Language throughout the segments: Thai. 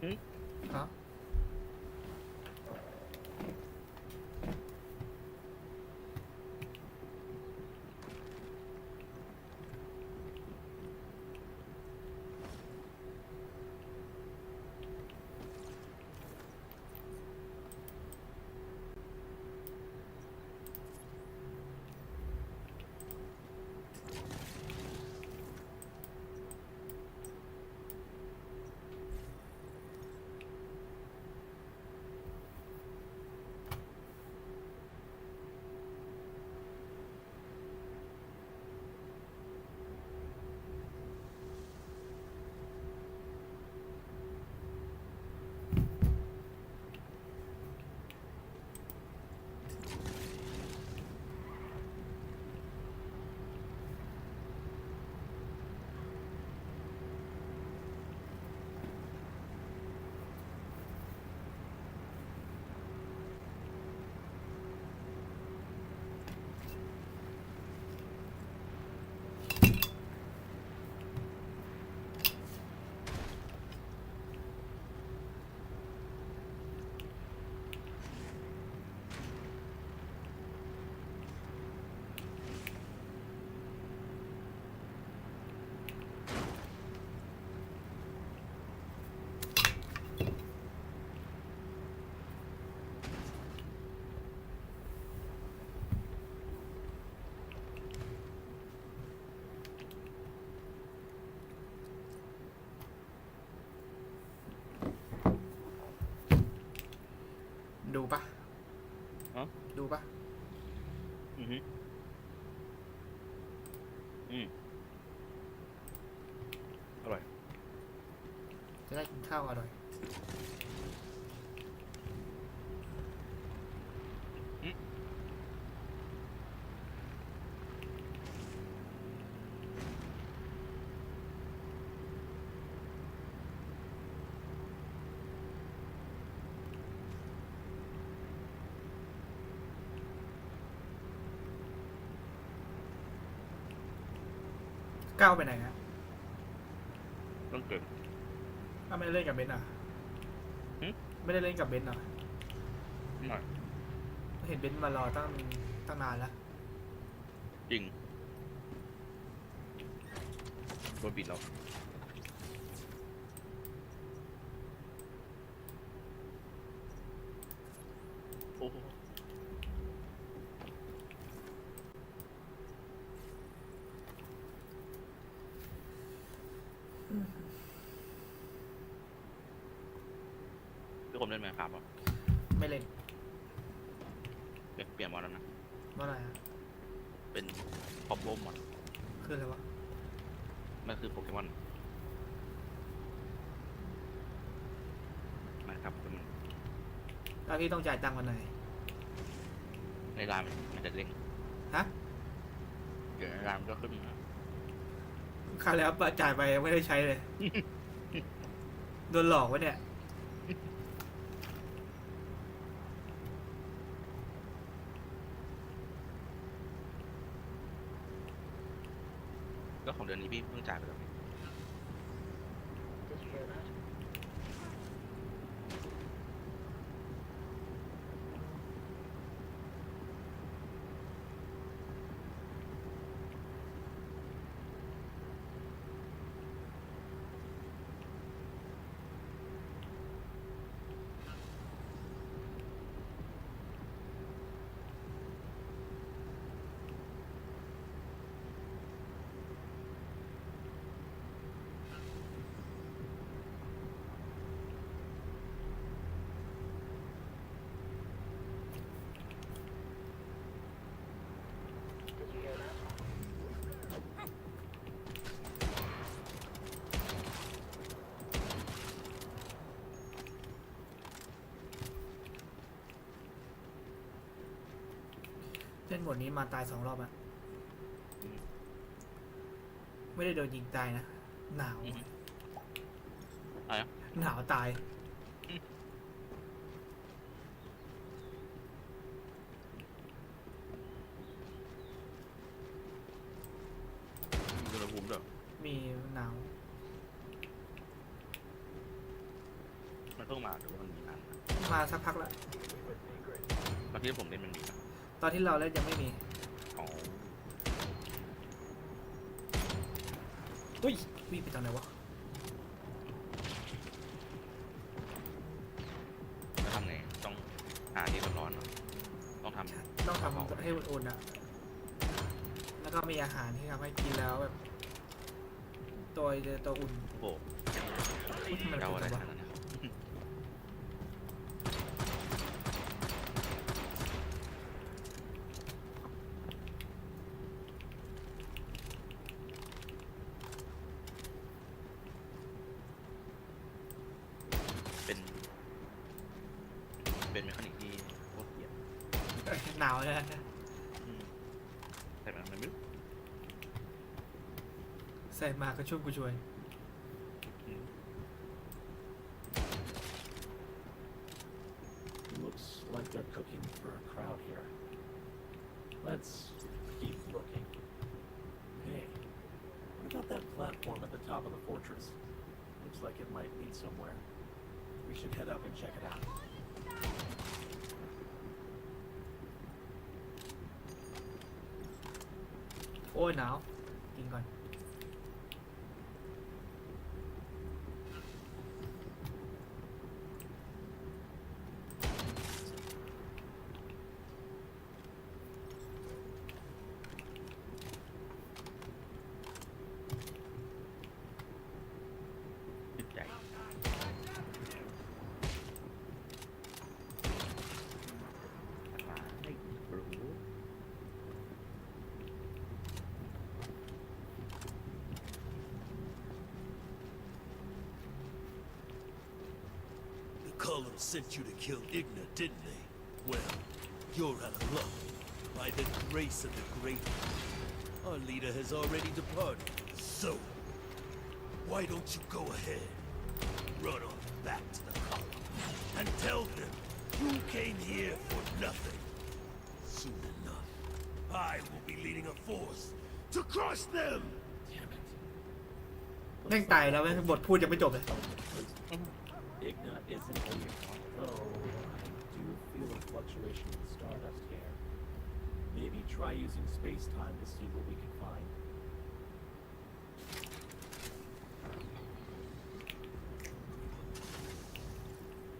ครับ ดูปะ ฮะ ดูปะ อือฮึ อืมอร่อย จะได้กินข้าวอร่อย ก้าวไปไหนฮะต้องเกิดอ้าวไม่ได้เล่นกับเบนซ์อะหึ ไม่ได้เล่นกับเบนซ์เหรอหน่อยเห็นเบนซ์มารอตั้งตั้งนานแล้วจริงโดนปิดแล้วโอ้โหพี่ผมเล่นแมนครับป่ะ ไม่เล่น เปลี่ยนเปลี่ยนมาแล้วนะ เมื่อไหร่ฮะ เป็นคอมโบมอน คืออะไรวะ มันคือโปเกมอน นะครับเป็นแล้วพี่ต้องจ่ายตังค์วันไหน ในร้านมันจะเด้งฮะ เดี๋ยวในร้านมันก็ขึ้นมาคราวแล้วจ่ายไปยังไม่ได้ใช้เลย โดนหลอกวะเนี่ย ก็ของเดือนนี้พี่เพิ่งจ่ายไปแล้ว เล่นหมดนี้มาตายสองรอบอะไม่ได้โดนยิงตายนะ หนาวอือฮึอะไรนะ หนาวตาย มีอุณหภูมิด้วย มีหนาว เพิ่งมาหรือว่ามันมีนาน มาสักพักแล้ว ตอนที่ผมเล่นมันมีนะ ตอนที่เราเล่นยังไม่มีอ๋ออุ้ยวิ่งไปตอนไหนวะแล้วทำไงต้องหาที่ร้อนๆเหรอต้องทำต้องทำให้อุ่นๆอะแล้วก็มีอาหารที่ทำให้กินแล้วแบบตัวตัวอุ่นโอ้โหอุ๊ยทำไมเราเดาอะไรเป็นขตัววะนาดนั้น เป็นเมคานิกที่โคตรเหี้ย หนาวเลยนะ อืมแต่มันมันไม่รู้ ใส่มาก็ช่วยกูช่วย อืม Looks like they're cooking for a crowd here. Let's keep looking. Hey, what about that platform at the top of the fortress? Looks like it might lead somewhere. We should head up and check it out. โอ้ sent you to kill Igna, didn't they? Well, you're out of luck. By the grace of the Great One, our leader has already departed. So, why don't you go ahead, run on back to the Column, and tell them you came here for nothing. Soon enough, I will be leading a force to crush them! Damn it. แม่งตายแล้วแม่งบทพูดยังไม่จบเลย Igna isn't here. Though I do feel a fluctuation in stardust here. Maybe try using space-time to see what we can find.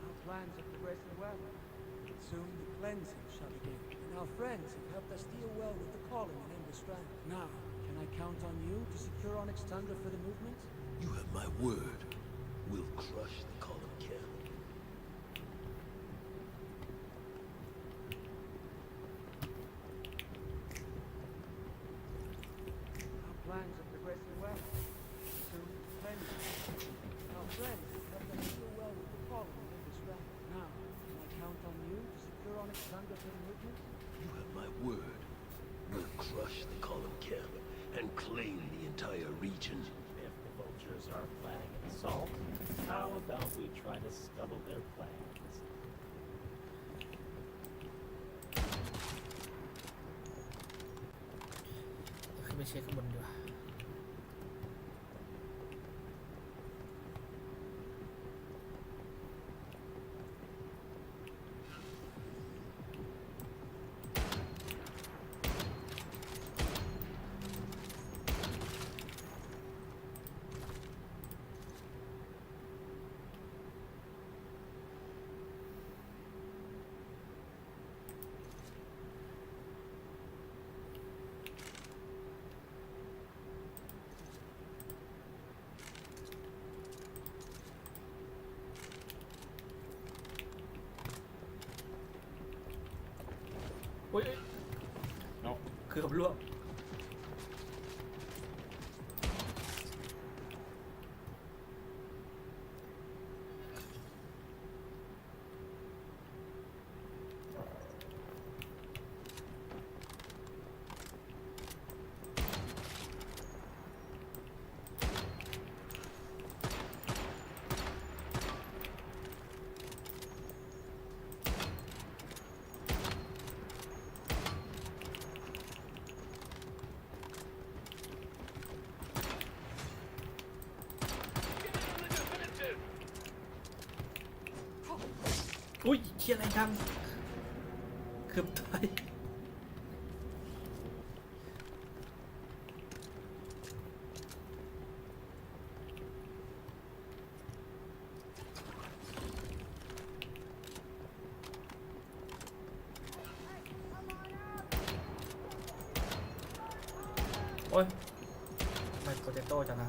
Our plans are progressing well. But Soon the cleansing shall begin, and our friends have helped us deal well with the calling in Ember Strand. Now, can I count on you to secure Onyx Tundra for the movement? You have my word. We'll crush the and claim the entire region. If the vultures are planning an assault, how about we try to scuttle their plans? ขึ้นไปเช็คข้างบนดีกว่า นาะคือกับลวก ฮียอะไรกันเกือบตายโอ้ยทำไมโปเตโต้จังนะ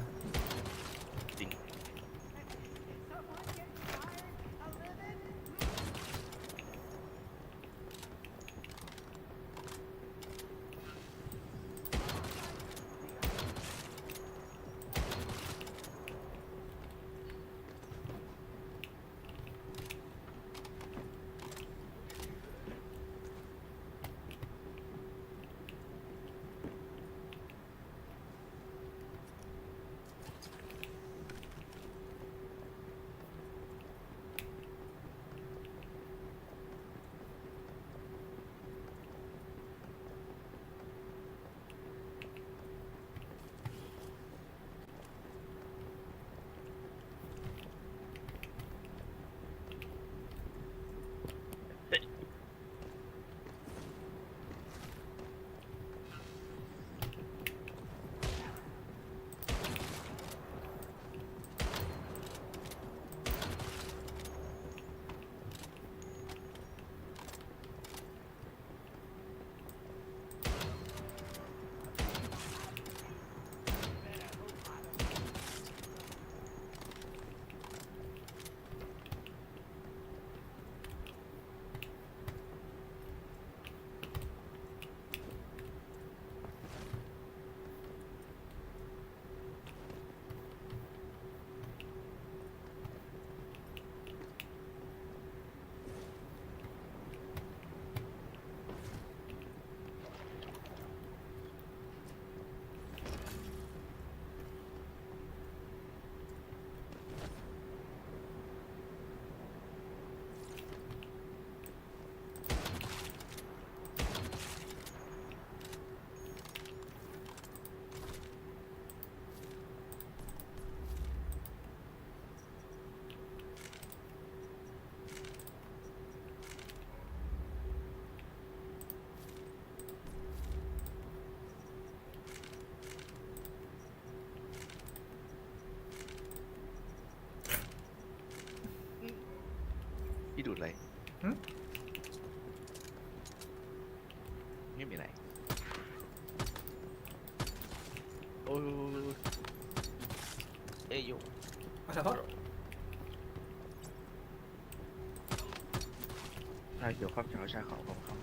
พี่ดูดอะไรหึ ไม่มีอะไร โอ้ยเอ้ยโยขอโทษใช่เดี๋ยวครับเช้าชาเขาเขาเขา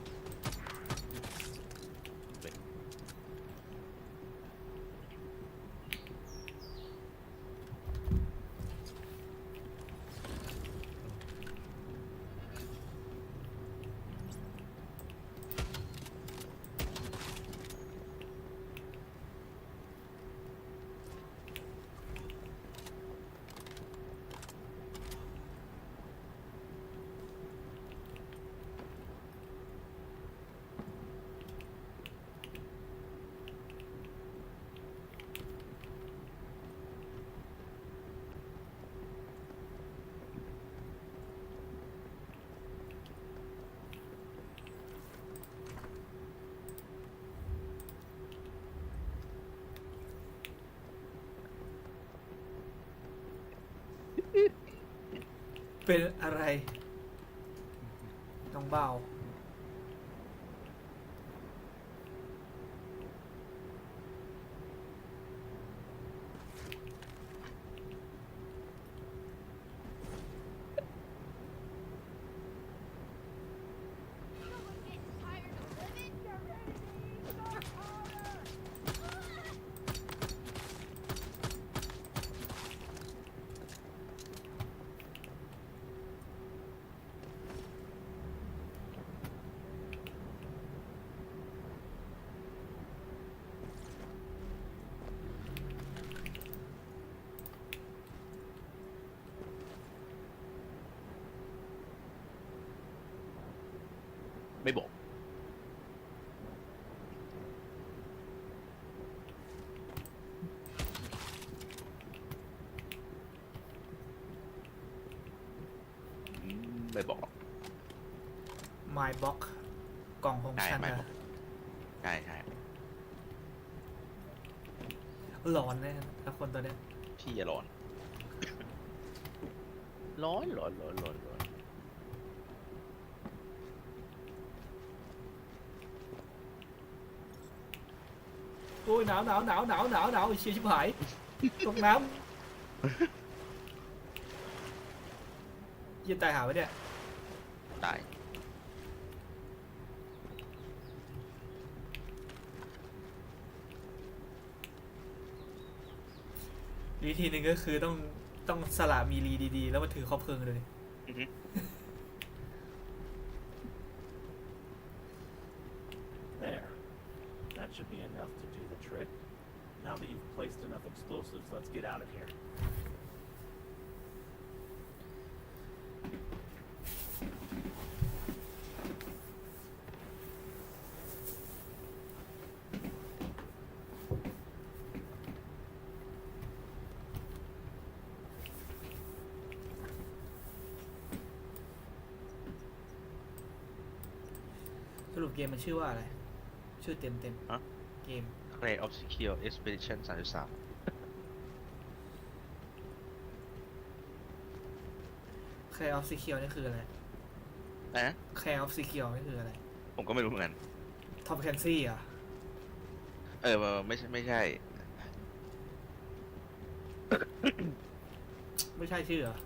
เป็นอะไร น้องเบา ไม่บอก อืมไม่บอก My Box กล่องของใช่ฉันไม่อะใช่ใช่หลอนแน่แล้วคนตัวเนี้ยพี่อย่าร้อน ร้อนร้อนร้อนร้อน โอ้ยหนาวหนาวหนาวหนาวหนาวหนาวไอ้เชี่ยชิบหายตกน้ำเหี้ยันตายหาไว้เนี่ยตายวิธีหนึ่งก็คือต้องต้องสละมีรีดีๆ แล้วมาถือครอบเพลิงเลย อือฮึ trick. Now that you've placed enough explosives, let's get out of here. สรุปเกมมันชื่อว่าอะไร ชื่อเต็มเต็มๆ ฮะ เกม Clay of Secure Expedition 33 Care of Secure นี่คืออะไรอะไรนะ Care of Secure นี่คืออะไร ผมก็ไม่รู้เหมือนกัน Tom Clancy อะเออไม่ใช่ไม่ใช่ ไม่ใช่ชื่อเหรอ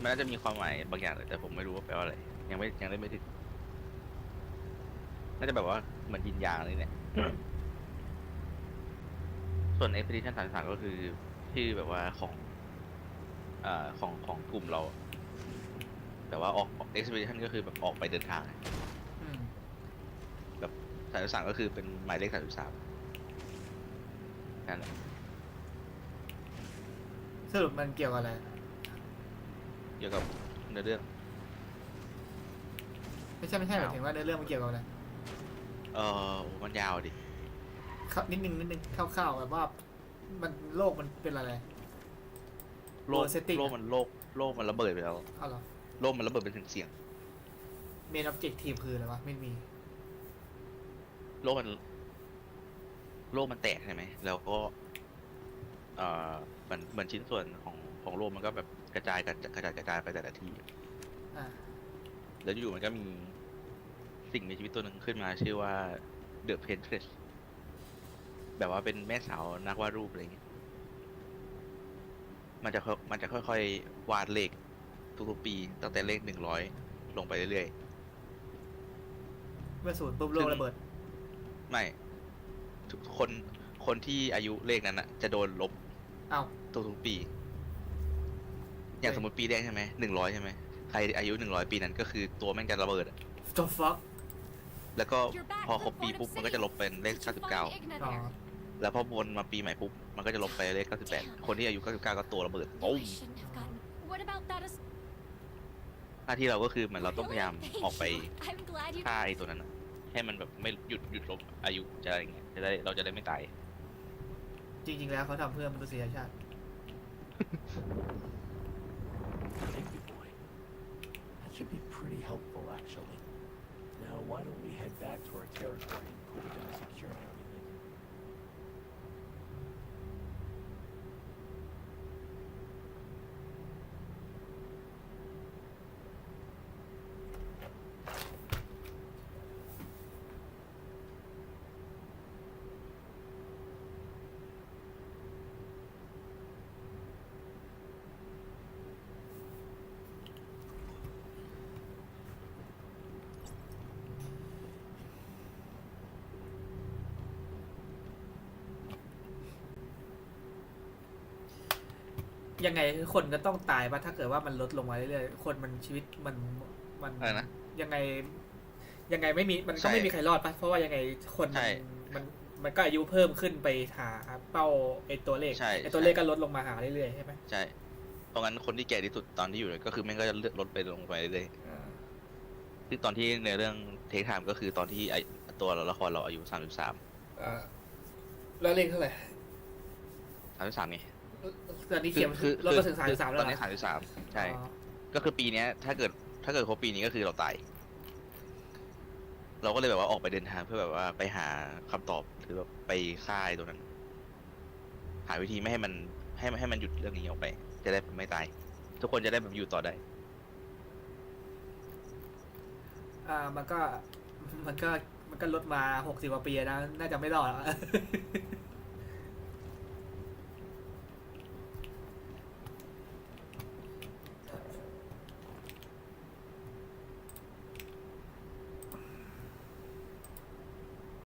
มันน่าจะมีความหมายบางอย่างเลยแต่ผมไม่รู้ว่าแปลว่าอะไร ยังไม่ยังได้ไม่ถึงน่าจะแบบว่าเหมือนยินยางนี่แหละ ส่วน Expedition 33ก็คือชื่อแบบว่าของอ่าของของกลุ่มเรา แต่ว่าออก Expedition ก็คือแบบออกไปเดินทางอืม33ก็คือเป็นหมายเลข33นั่นแหละสรุปมันเกี่ยวกับอะไร เกี่ยวกับเนื้อเรื่อง ไม่ใช่ไม่ใช่หมายถึงว่าเนื้อเรื่องมันเกี่ยวกับอะไร เออโอ้มันยาวดิ ครับนิดนึงนิดนึงคร่าวๆแบบว่า มันโลกมันเป็นอะไร โลก World setting โลกมันโลก โลกมันระเบิดไปแล้ว เอาเหรอโลกมันระเบิดเป็นเสียง Main Objective คืออะไรวะไม่มี ๆโลกมัน โลกมันแตกใช่ไหม แล้วก็ เอ่อเหมือนเหมือนชิ้นส่วนของของโลกมันก็แบบกระจายกระจายกระจายกระจายไปแต่ละที่ อ่า แล้วอยู่ๆมันก็มี สิ่งมีชีวิตตัวหนึ่งขึ้นมาชื่อว่า The Paintress แบบว่าเป็นแม่สาวนักวาดรูปอะไรอย่างเงี้ยมันจะค่อยมันจะค่อยๆ วาดเลขทุกๆปี ตั้งแต่เลขหนึ่งร้อยลงไปเรื่อยเมื่อศูนย์ปุ๊บโลกระเบิดๆไม่ทุกคนคนที่อายุเลขนั้นอะจะโดนลบเอ้าทุกๆปี อย่างเฮ้ยสมมติปีแรกใช่ไหมหนึ่งร้อยใช่ไหมใครอายุหนึ่งร้อยปีนั้นก็คือตัวแม่งจะระเบิดอะ the fuck แล้วก็พอครบปีปุ๊บมันก็จะลบเป็นเลขเก้าสิบเก้าอ๋อแล้วพอวนมาปีใหม่ปุ๊บมันก็จะลบไปเลข 98 คนที่อายุ 99 ก็ตัวระเบิด No, ปุ้ I ม shouldn't have gotten. What about that? As หน้าที่เราก็คือเหมือนเราต้องพยายาม Really? Thank ออกไป you. I'm glad you. ฆ่าไอ้ตัวนั้นอะให้มันแบบไม่หยุดหยุดลบอายุจะอะไรเงี้ยจะได้เราจะได้ไม่ตาย จริง ๆ แล้วเขาทำเพื่อมนุษยชาติ Thank you, boy. That should be pretty helpful, actually. Why don't we head back to our territory and cool down securing ยังไงคนก็ต้องตายปะถ้าเกิดว่ามันลดลงมาเรื่อยๆคนมันชีวิตมันมันอะไรนะ ยังไง ยังไงไม่มีมันใช่ก็ไม่มีใครรอดปะเพราะว่ายังไงคนใช่มันมันมันก็อายุเพิ่มขึ้นไปหาเป้าไอตัวเลขใช่ไอตัวเลขก็ลดลงมาหาเรื่อยๆใช่ไหมใช่ เพราะงั้นคนที่แก่ที่สุดตอนที่อยู่เนี่ยก็คือแม่งก็จะเลือดลดไปลงไปเรื่อยอ่าๆซึ่งตอนที่ในเรื่องเทคไทม์ก็คือตอนที่ไอตัวละครเราอายุ33อ่าแล้วเลขเท่าไหร่33ไง ตอนนี้เขียนคือลดมาถึงสามสิบสามแล้วตอนเหรนี้อ33ใช่อ๋อก็คือปีเนี้ย ถ้าเกิดถ้าเกิดครบปีนี้ก็คือเราตายเราก็เลยแบบว่าออกไปเดินทางเพื่อแบบว่าไปหาคำตอบหรือแบบไปค่ายตรงนั้น หาวิธีไม่ให้มันให้ให้มันหยุดเรื่องนี้ออกไป จะได้ไม่ตาย ทุกคนจะได้แบบอยู่ต่อได้ อ่ามันก็มันก็มันก็ลดมาหกสิบกว่าปีนะ น่าจะไม่รอดแล้ว